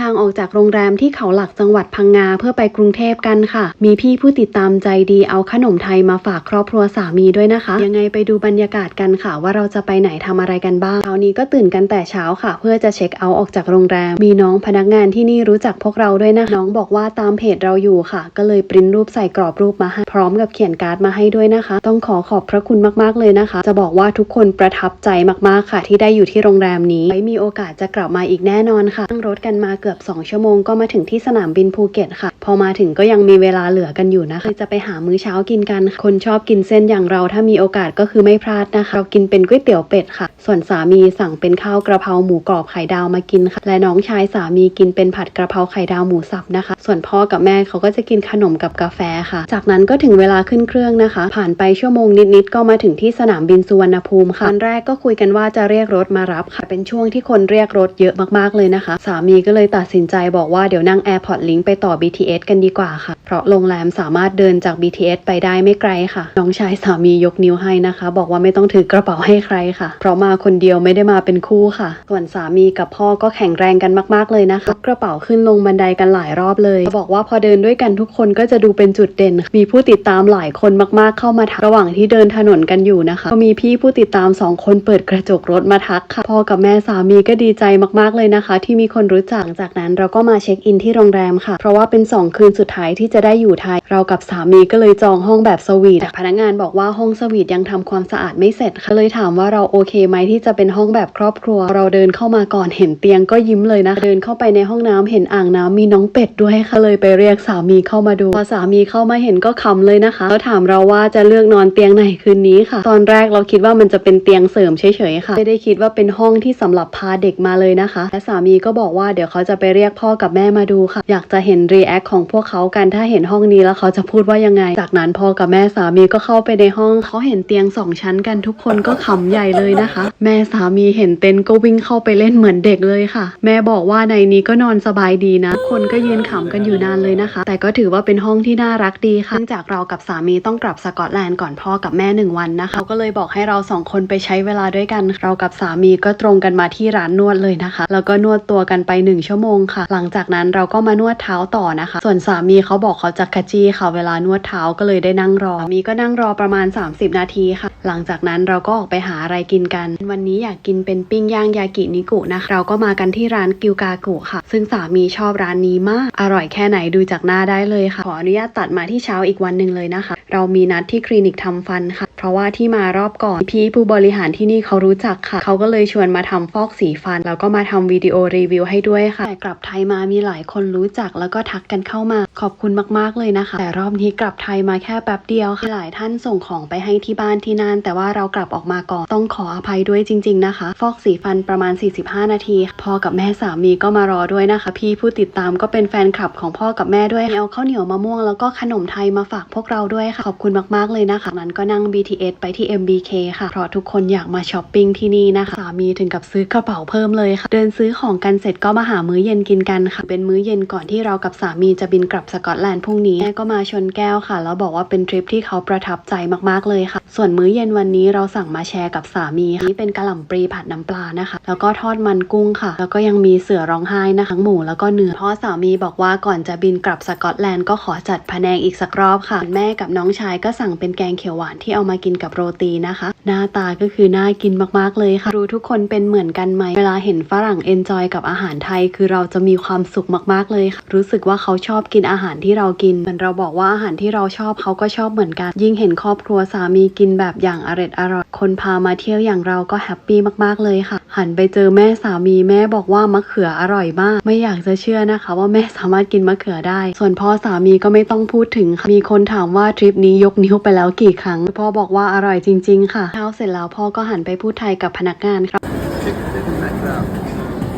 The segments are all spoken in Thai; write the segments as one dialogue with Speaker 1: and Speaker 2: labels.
Speaker 1: ทางออกจากโรงแรมที่เขาหลักจังหวัดพังงาเพื่อไปกรุงเทพกันค่ะ มีพี่ผู้ติดตามใจดีเอาขนมไทยมาฝากครอบครัวสามีด้วยนะคะ ยังไงไปดูบรรยากาศกันค่ะ ว่าเราจะไปไหนทำอะไรกันบ้างเช้านี้ก็ตื่นกันแต่เช้าค่ะ เพื่อจะเช็คเอาท์ออกจากโรงแรม มีน้องพนักงานที่นี่รู้จักพวกเราด้วยนะคะน้องบอกว่าตามเพจเราอยู่ค่ะ ก็เลยปริ้นรูปใส่กรอบรูปมาให้พร้อมกับเขียนการ์ดมาให้ด้วยนะคะ ต้องขอขอบพระคุณมากๆเลยนะคะ จะบอกว่าทุกคนประทับใจมากๆค่ะ ที่ได้อยู่ที่โรงแรมนี้ไว้มีโอกาสจะกลับมาอีกแน่นอนค่ะนั่งรถกันมาเกือบ 2 ชั่วโมงก็มาถึงที่สนามบินภูเก็ตค่ะ พอมาถึงก็ยังมีเวลาเหลือกันอยู่นะคะจะไปหามื้อเช้ากินกัน คนชอบกินเส้นอย่างเราถ้ามีโอกาสก็คือไม่พลาดนะคะ เรากินเป็นก๋วยเตี๋ยวเป็ดค่ะ ส่วนสามีสั่งเป็นข้าวกระเพราหมูกรอบไข่ดาวมากินค่ะ และน้องชายสามีกินเป็นผัดกระเพราไข่ดาวหมูสับนะคะ ส่วนพ่อกับแม่เขาก็จะกินขนมกับกาแฟค่ะ จากนั้นก็ถึงเวลาขึ้นเครื่องนะคะ ผ่านไปชั่วโมงนิดๆก็มาถึงที่สนามบินสุวรรณภูมิค่ะตอนแรกก็คุยกันว่าจะเรียกรถมารับค่ะ เป็นช่วงที่คนเรียกรถเยอะมากๆเลยนะคะ สามีก็เลยตัดสินใจบอกว่าเดี๋ยวนั่ง Airport Link ไปต่อ BTS กันดีกว่าค่ะ เพราะโรงแรมสามารถเดินจาก BTS ไปได้ไม่ไกลค่ะ น้องชายสามียกนิ้วให้นะคะ บอกว่าไม่ต้องถือกระเป๋าให้ใครค่ะ เพราะมาคนเดียวไม่ได้มาเป็นคู่ค่ะ ส่วนสามีกับพ่อก็แข็งแรงกันมากๆเลยนะคะกระเป๋าขึ้นลงบันไดกันหลายรอบเลยบอกว่าพอเดินด้วยกันทุกคนก็จะดูเป็นจุดเด่น มีผู้ติดตามหลายคนมากๆเข้ามาทักระหว่างที่เดินถนนกันอยู่นะคะก็มีพี่ผู้ติดตามสองคนเปิดกระจกรถมาทักค่ะพ่อกับแม่สามีก็ดีใจมากๆเลยนะคะ ที่มีคนรู้จักหลังจากนั้นเราก็มาเช็คอินที่โรงแรมค่ะ เพราะว่าเป็น 2 คืนสุดท้ายที่จะได้อยู่ไทย เรากับสามีก็เลยจองห้องแบบสวีทแต่พนักงานบอกว่าห้องสวีทยังทำความสะอาดไม่เสร็จค่ะเลยถามว่าเราโอเคไหมที่จะเป็นห้องแบบครอบครัว เราเดินเข้ามาก่อนเห็นเตียงก็ยิ้มเลยนะ เดินเข้าไปในห้องน้ำเห็นอ่างน้ำมีน้องเป็ดด้วยค่ะเลยไปเรียกสามีเข้ามาดูพอสามีเข้ามาเห็นก็ขำเลยนะคะแล้วถามเราว่าจะเลือกนอนเตียงไหนคืนนี้ค่ะ ตอนแรกเราคิดว่ามันจะเป็นเตียงเสริมเฉยๆค่ะ ไม่ได้คิดว่าเป็นห้องที่สำหรับพาเด็กมาเลยนะคะ และสามีก็บอกว่าเดี๋ยวเขาจะไปเรียกพ่อกับแม่มาดูค่ะ อยากจะเห็นรีแอคของพวกเขากันถ้าเห็นห้องนี้แล้วเขาจะพูดว่ายังไง จากนั้นพ่อกับแม่สามีก็เข้าไปในห้องเขาเห็นเตียงสองชั้นกันทุกคนก็ขำใหญ่เลยนะคะ แม่สามีเห็นเต็นก็วิ่งเข้าไปเล่นเหมือนเด็กเลยค่ะ แม่บอกว่าในนี้ก็นอนสบายดีนะทุกคนก็ยืนขำกันอยู่นานเลยนะคะ แต่ก็ถือว่าเป็นห้องที่น่ารักดีค่ะเนื่องจากเรากับสามีต้องกลับสกอตแลนด์ก่อนพ่อกับแม่หนึ่งวันนะคะเขาก็เลยบอกให้เราสองคนไปใช้เวลาด้วยกัน เรากับสามีก็ตรงกันมาที่ร้านนวดเลยนะคะ แล้วก็นวดตัวกันไปหนึ่งชั่วโมงค่ะ หลังจากนั้นเราก็มานวดเท้าต่อนะคะ ส่วนสามีเขาบอกเขาจะกรจี้ค่ะเวลานวดเท้าก็เลยได้นั่งรอสามีก็นั่งรอประมาณ 30 นาทีค่ะ หลังจากนั้นเราก็ออกไปหาอะไรกินกัน วันนี้อยากกินเป็นปิ้งย่างยากินิกุนะคะเราก็มากันที่ร้านกิวกากุค่ะ ซึ่งสามีชอบร้านนี้มาก อร่อยแค่ไหนดูจากหน้าได้เลยค่ะ ขออนุญาตตัดมาที่เช้าอีกวันหนึ่งเลยนะคะ เรามีนัดที่คลินิกทำฟันค่ะ เพราะว่าที่มารอบก่อนพี่ผู้บริหารที่นี่เขารู้จักค่ะ เขาก็เลยชวนมาทำฟอกสีฟัน แล้วก็มาทำวิดีโอรีวิวให้ด้วยค่ะกลับไทยมามีหลายคนรู้จักแล้วก็ทักกันเข้ามา ขอบคุณมากๆเลยนะคะ แต่รอบนี้กลับไทยมาแค่แป๊บเดียวค่ะหลายท่านส่งของไปให้ที่บ้านที่นั่นแต่ว่าเรากลับออกมาก่อนต้องขออภัยด้วยจริง ๆนะคะ ฟอกสีฟันประมาณ 45 นาทีพ่อกับแม่สามีก็มารอด้วยนะคะ พี่ผู้ติดตามก็เป็นแฟนคลับของพ่อกับแม่ด้วยเอาข้าวเหนียวมะม่วงแล้วก็ขนมไทยมาฝากพวกเราด้วยค่ะขอบคุณมากๆเลยนะคะนั้นก็นั่ง BTS ไปที่ MBK ค่ะเพราะทุกคนอยากมาช้อปปิ้งที่นี่นะคะสามีถึงกับซื้อกระเป๋าเพิ่มเลยค่ะ เดินซื้อของกันเสร็จก็มาหามื้อเย็นกินกันค่ะ เป็นมื้อเย็นก่อนที่เรากับสามีจะบินกลับสกอตแลนด์พรุ่งนี้แม่ก็มาชนแก้วค่ะ แล้วบอกว่าเป็นทริปที่เขาประทับใจมากๆเลยค่ะ ส่วนมื้อเย็นวันนี้เราสั่งมาแชร์กับสามีค่ะนี่เป็นกะหล่ำปลีผัดน้ำปลานะคะ แล้วก็ทอดมันกุ้งค่ะ แล้วก็ยังมีเสือร้องไห้นะคะทั้งหมูแล้วก็เนื้อเพราะสามีบอกว่าก่อนจะบินกลับสกอตแลนด์ก็ขอจัดพะแนงอีกสักรอบค่ะ แม่กับน้องชายก็สั่งเป็นแกงเขียวหวานที่เอามากินกับโรตีนะคะ หน้าตาก็คือน่ากินมากๆเลยค่ะ รู้ทุกคนเป็นเหมือนกันไหม เวลาเห็นฝรั่งเอนจอยกับอาหารไทย คือเราจะมีความสุขมากๆเลยค่ะ รู้สึกว่าเขาชอบกินอาหารที่เรากิน เหมือนเราบอกว่าอาหารที่เราชอบเขาก็ชอบเหมือนกัน ยิ่งเห็นครอบครัวสามีกินแบบอย่างอร่อยอร่อย คนพามาเที่ยวอย่างเราก็แฮปปี้มากๆเลยค่ะ หันไปเจอแม่สามีแม่บอกว่ามะเขืออร่อยมาก ไม่อยากจะเชื่อนะคะ ว่าแม่สามารถกินมะเขือได้ ส่วนพ่อสามีก็ไม่ต้องพูดถึงค่ะมีคนถามว่าทริปนี้ยกนิ้วไปแล้วกี่ครั้งพ่อบอกว่าอร่อยจริง ๆ ค่ะเช้าเสร็จแล้วพ่อก็หันไปพูดไทยกับพนักงานครับ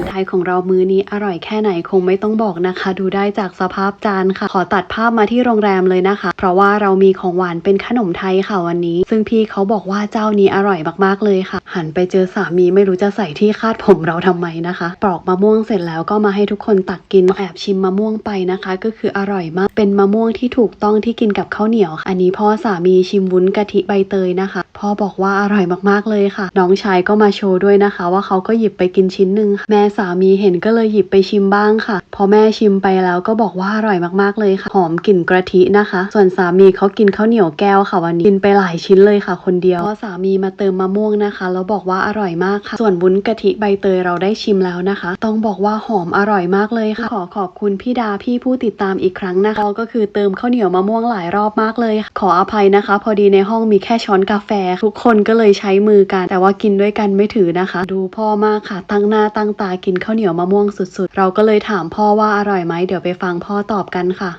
Speaker 1: ไทยของเรามื้อนี้อร่อยแค่ไหนคงไม่ต้องบอกนะคะ ดูได้จากสภาพจานค่ะ ขอตัดภาพมาที่โรงแรมเลยนะคะ เพราะว่าเรามีของหวานเป็นขนมไทยค่ะวันนี้ ซึ่งพี่เขาบอกว่าเจ้านี้อร่อยมากๆเลยค่ะ หันไปเจอสามีไม่รู้จะใส่ที่คาดผมเราทำไมนะคะ ปลอกมะม่วงเสร็จแล้วก็มาให้ทุกคนตักกินแอบชิมมะม่วงไปนะคะ ก็คืออร่อยมากเป็นมะม่วงที่ถูกต้องที่กินกับข้าวเหนียวค่ะอันนี้พ่อสามีชิมวุ้นกะทิใบเตยนะคะ พ่อบอกว่าอร่อยมากๆเลยค่ะ น้องชายก็มาโชว์ด้วยนะคะ ว่าเขาก็หยิบไปกินชิ้นหนึ่งแม่สามีเห็นก็เลยหยิบไปชิมบ้างค่ะ พอแม่ชิมไปแล้วก็บอกว่าอร่อยมากๆเลยค่ะหอมกลิ่นกะทินะคะ ส่วนสามีเขากินข้าวเหนียวแก้วค่ะวันนี้กินไปหลายชิ้นเลยค่ะ คนเดียวพอสามีมาเติมมะม่วงนะคะแล้วบอกว่าอร่อยมากค่ะ ส่วนวุ้นกะทิใบเตยเราได้ชิมแล้วนะคะ ต้องบอกว่าหอมอร่อยมากเลยค่ะ ขอขอบคุณพี่ดาพี่ผู้ติดตามอีกครั้งนะคะก็คือเติมข้าวเหนียวมะม่วงหลายรอบมากเลย ขออภัยนะคะ พอดีในห้องมีแค่ช้อนกาแฟทุกคนก็เลยใช้มือกัน แต่ว่ากินด้วยกันไม่ถือนะคะ ดูพ่อมากค่ะ ตั้งหน้าตั้งตากินข้าวเหนียวมะม่วงสุดๆ เราก็เลยถามพ่อว่าอร่อยไหมเดี๋ยวไปฟังพ่อตอบกันค่ะ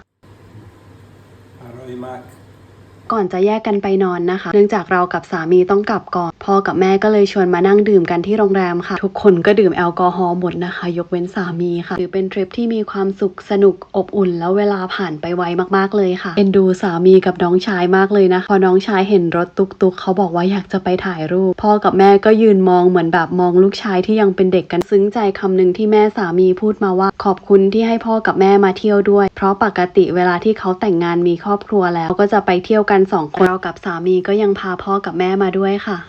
Speaker 2: อร่อยมาก
Speaker 1: ก่อนจะแยกกันไปนอนนะคะ เนื่องจากเรากับสามีต้องกลับก่อน พ่อกับแม่ก็เลยชวนมานั่งดื่มกันที่โรงแรมค่ะ ทุกคนก็ดื่มแอลกอฮอล์หมดนะคะ ยกเว้นสามีค่ะถือเป็นทริปที่มีความสุขสนุกอบอุ่น แล้วเวลาผ่านไปไวมากๆเลยค่ะเอ็นดูสามีกับน้องชายมากเลยนะพอน้องชายเห็นรถตุกตุกๆเขาบอกว่าอยากจะไปถ่ายรูป พ่อกับแม่ก็ยืนมองเหมือนแบบมองลูกชายที่ยังเป็นเด็กกันซึ้งใจคำหนึ่งที่แม่สามีพูดมาว่า ขอบคุณที่ให้พ่อกับแม่มาเที่ยวด้วย เพราะปกติเวลาที่เขาแต่งงานมีครอบครัวแล้วเขาก็จะไปเที่ยวกันสองคนเรากับสามีก็ยังพาพ่อกับแม่มาด้วยค่ะ